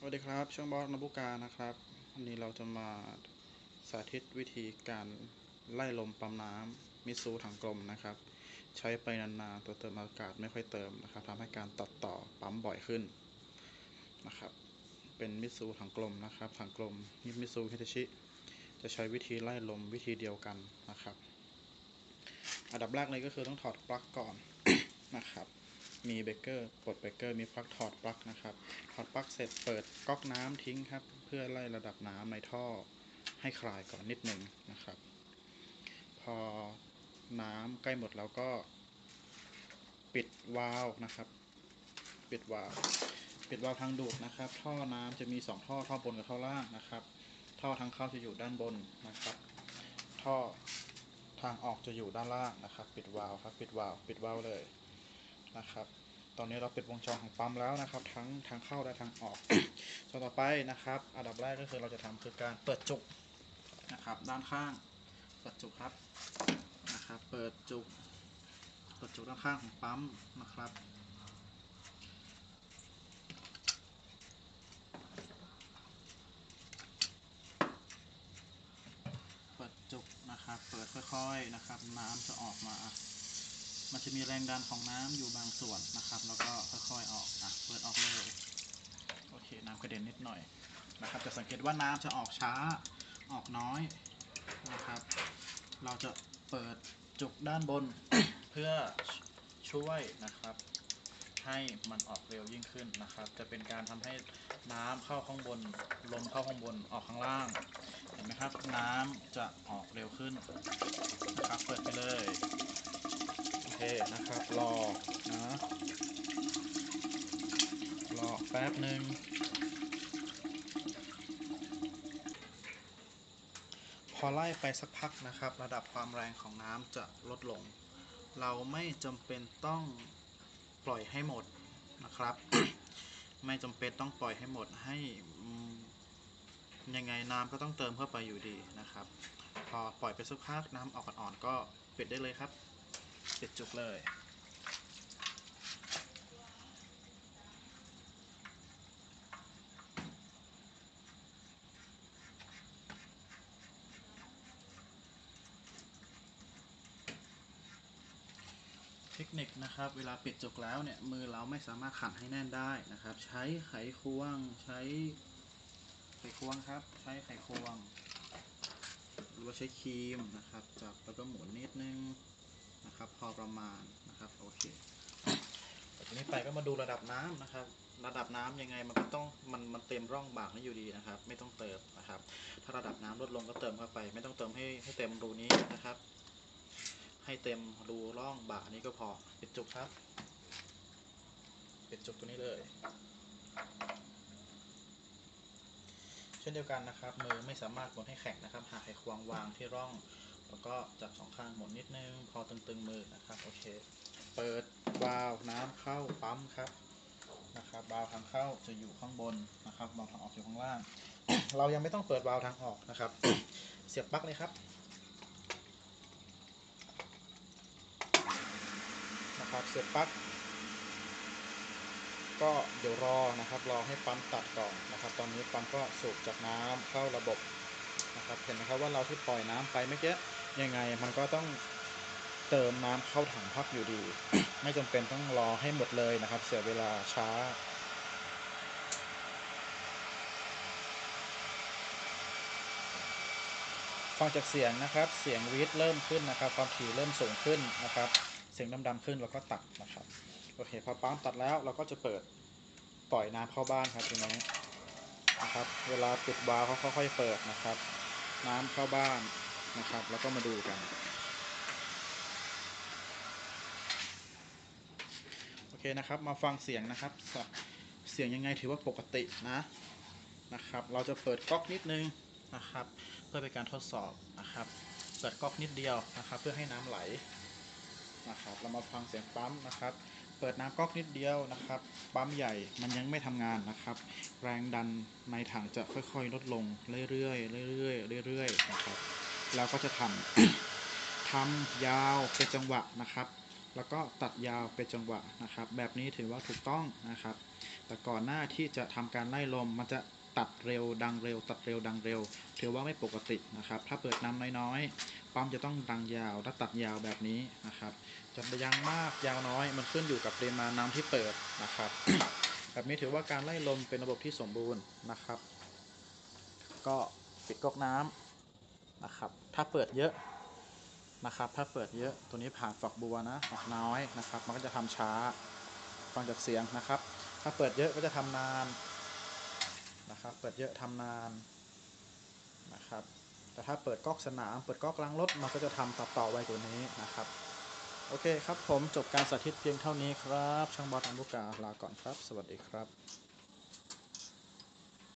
สวัสดีครับ ช่างบอสนบุกานะครับ วันนี้เราจะมาสาธิตวิธีการไล่ลมปั๊มน้ำมิซูถังกลมนะครับ ใช้ไปนานๆตัวเติมอากาศไม่ค่อยเติมนะครับทำให้การตัดต่อปั๊มบ่อยขึ้นนะครับ เป็นมิซูถังกลมนะครับถังกลมมิซูฮิตาชิ จะใช้วิธีไล่ลมวิธีเดียวกันนะครับ อันดับแรกเลยก็คือต้องถอดปลั๊กก่อนนะครับ มีเบเกอร์ปลดเบเกอร์มีปลั๊กถอดปลั๊กนะครับ ถอดปลั๊กเสร็จเปิดก๊อกน้ำทิ้งครับ เพื่อไล่ระดับน้ำในท่อให้คลายก่อนนิดหนึ่งนะครับ พอน้ำใกล้หมดแล้วก็ ปิดวาล์วนะครับ ปิดวาล์วปิดวาล์วทางดูดนะครับ ท่อน้ำจะมีสองท่อท่อบนกับท่อล่างนะครับ ท่อทางเข้าจะอยู่ด้านบนนะครับ ท่อทางออกจะอยู่ด้านล่างนะครับ ปิดวาล์วครับ ปิดวาล์วปิดวาล์วเลย นะครับ ตอนนี้เราปิดวงจรของปั๊มแล้วนะครับ ทั้งทางเข้าและทางออกส่วนต่อไปนะครับ อันดับแรกก็คือเราจะทำคือการเปิดจุกนะครับ ด้านข้างเปิดจุกครับนะครับ เปิดจุกเปิดจุกด้านข้างของปั๊มนะครับเปิดจุกนะครับ เปิดค่อยๆนะครับ น้ำจะออกมา มันจะมีแรงดันของน้ำอยู่บางส่วนนะครับ แล้วก็ค่อยๆออกอะเปิดออกเลยโอเค น้ำกระเด็นนิดหน่อยนะครับ จะสังเกตว่าน้ำจะออกช้าออกน้อยนะครับ เราจะเปิดจุกด้านบนเพื่อช่วยนะครับ ให้มันออกเร็วยิ่งขึ้นนะครับ จะเป็นการทำให้น้ำเข้าข้างบน ลมเข้าข้างบนออกข้างล่างเห็นไหมครับ น้ำจะออกเร็วขึ้นนะครับเปิดไปเลย เคนะครับรอนะรอแป๊บหนึ่งพอไล่ไปสักพักนะครับ ระดับความแรงของน้ำจะลดลง เราไม่จำเป็นต้องปล่อยให้หมดนะครับ ไม่จำเป็นต้องปล่อยให้หมดให้ยังไงน้ำก็ต้องเติมเข้าไปอยู่ดีนะครับ พอปล่อยไปสักพักน้ำออกอ่อนๆก็ปิดได้เลยครับ ปิดจุกเลยเทคนิคนะครับเวลาปิดจุกแล้วเนี่ยมือเราไม่สามารถขันให้แน่นได้นะครับ ใช้ไขควงใช้ไขควงครับ ใช้ไขควง หรือว่าใช้ครีมนะครับ จับแล้วก็หมุนนิดนึง นะครับ พอประมาณนะครับโอเคต่อจากนี้ไปก็มาดูระดับน้ำนะครับ ระดับน้ำยังไงมันก็ต้องมันมันเต็มร่องบากนี้อยู่ดีนะครับ ไม่ต้องเติมนะครับ ถ้าระดับน้ำลดลงก็เติมเข้าไป ไม่ต้องเติมให้ให้เต็มรูนี้นะครับ ให้เต็มรูร่องบากนี้ก็พอปิดจุกครับปิดจุกตัวนี้เลย เช่นเดียวกันนะครับ มือไม่สามารถหมุนให้แข็งนะครับ หากไขควงวางที่ร่อง แล้วก็จับสองข้างหมุนนิดนึง พอตึงๆมือนะครับ โอเค เปิดวาล์วน้ำเข้าปั๊มครับ นะครับ วาล์วทางเข้าจะอยู่ข้างบนนะครับวาล์วทางออกอยู่ข้างล่าง เรายังไม่ต้องเปิดวาล์วทางออกนะครับ เสียบปลั๊กเลยครับ นะครับ เสียบปลั๊ก ก็เดี๋ยวรอนะครับ รอให้ปั๊มตัดก่อนนะครับ ตอนนี้ปั๊มก็สูบจากน้ำเข้าระบบนะครับ เห็นไหมครับว่าเราที่ปล่อยน้ำไปเมื่อกี้ ยังไงมันก็ต้องเติมน้ำเข้าถังพักอยู่ดี ไม่จำเป็นต้องรอให้หมดเลยนะครับ เสียเวลาช้า ฟังจากเสียงนะครับ เสียงวีดเริ่มขึ้นนะครับ ความถี่เริ่มสูงขึ้นนะครับ เสียงดำๆขึ้นแล้วก็ตัดนะครับ โอเค พอปั๊มตัดแล้วเราก็จะเปิดปล่อยน้ำเข้าบ้านครับทีนี้นะครับ เวลาปิดวาล์วเขาค่อยๆเปิดนะครับ น้ำเข้าบ้าน นะครับ แล้วก็มาดูกัน โอเคนะครับ มาฟังเสียงนะครับ เสียงยังไงถือว่าปกตินะนะครับ เราจะเปิดก๊อกนิดนึงนะครับ เพื่อเป็นการทดสอบนะครับ เปิดก๊อกนิดเดียวนะครับ เพื่อให้น้ำไหลนะครับ เรามาฟังเสียงปั๊มนะครับ เปิดน้ำก๊อกนิดเดียวนะครับ ปั๊มใหญ่มันยังไม่ทำงานนะครับ แรงดันในถังจะค่อยๆ ลดลงเรื่อยๆเรื่อยๆเรื่อยๆนะครับ แล้วก็จะทำทำยาวเป็นจังหวะนะครับ แล้วก็ตัดยาวเป็นจังหวะนะครับ แบบนี้ถือว่าถูกต้องนะครับ แต่ก่อนหน้าที่จะทำการไล่ลมมันจะตัดเร็วดังเร็ว ตัดเร็วดังเร็ว ถือว่าไม่ปกตินะครับ ถ้าเปิดน้ำน้อยๆปั๊มจะต้องดังยาวและตัดยาวแบบนี้นะครับ จะยังมากยาวน้อย มันขึ้นอยู่กับปริมาณน้ำที่เปิดนะครับ แบบนี้ถือว่าการไล่ลมเป็นระบบที่สมบูรณ์นะครับ ก็ปิดก๊อกน้ำ นะครับ ถ้าเปิดเยอะนะครับ ถ้าเปิดเยอะตัวนี้ผ่านฝักบัวนะออกน้อยนะครับ มันก็จะทำช้าฟังจากเสียงนะครับ ถ้าเปิดเยอะก็จะทำนานนะครับ เปิดเยอะทำนานนะครับ แต่ถ้าเปิดก๊อกสนาม เปิดก๊อกล้างรถมันก็จะทำต่อต่อไวกว่านี้นะครับ โอเคครับผมจบการสาธิตเพียงเท่านี้ครับ ช่างบอลอัมบุกาลาก่อนครับ สวัสดีครับ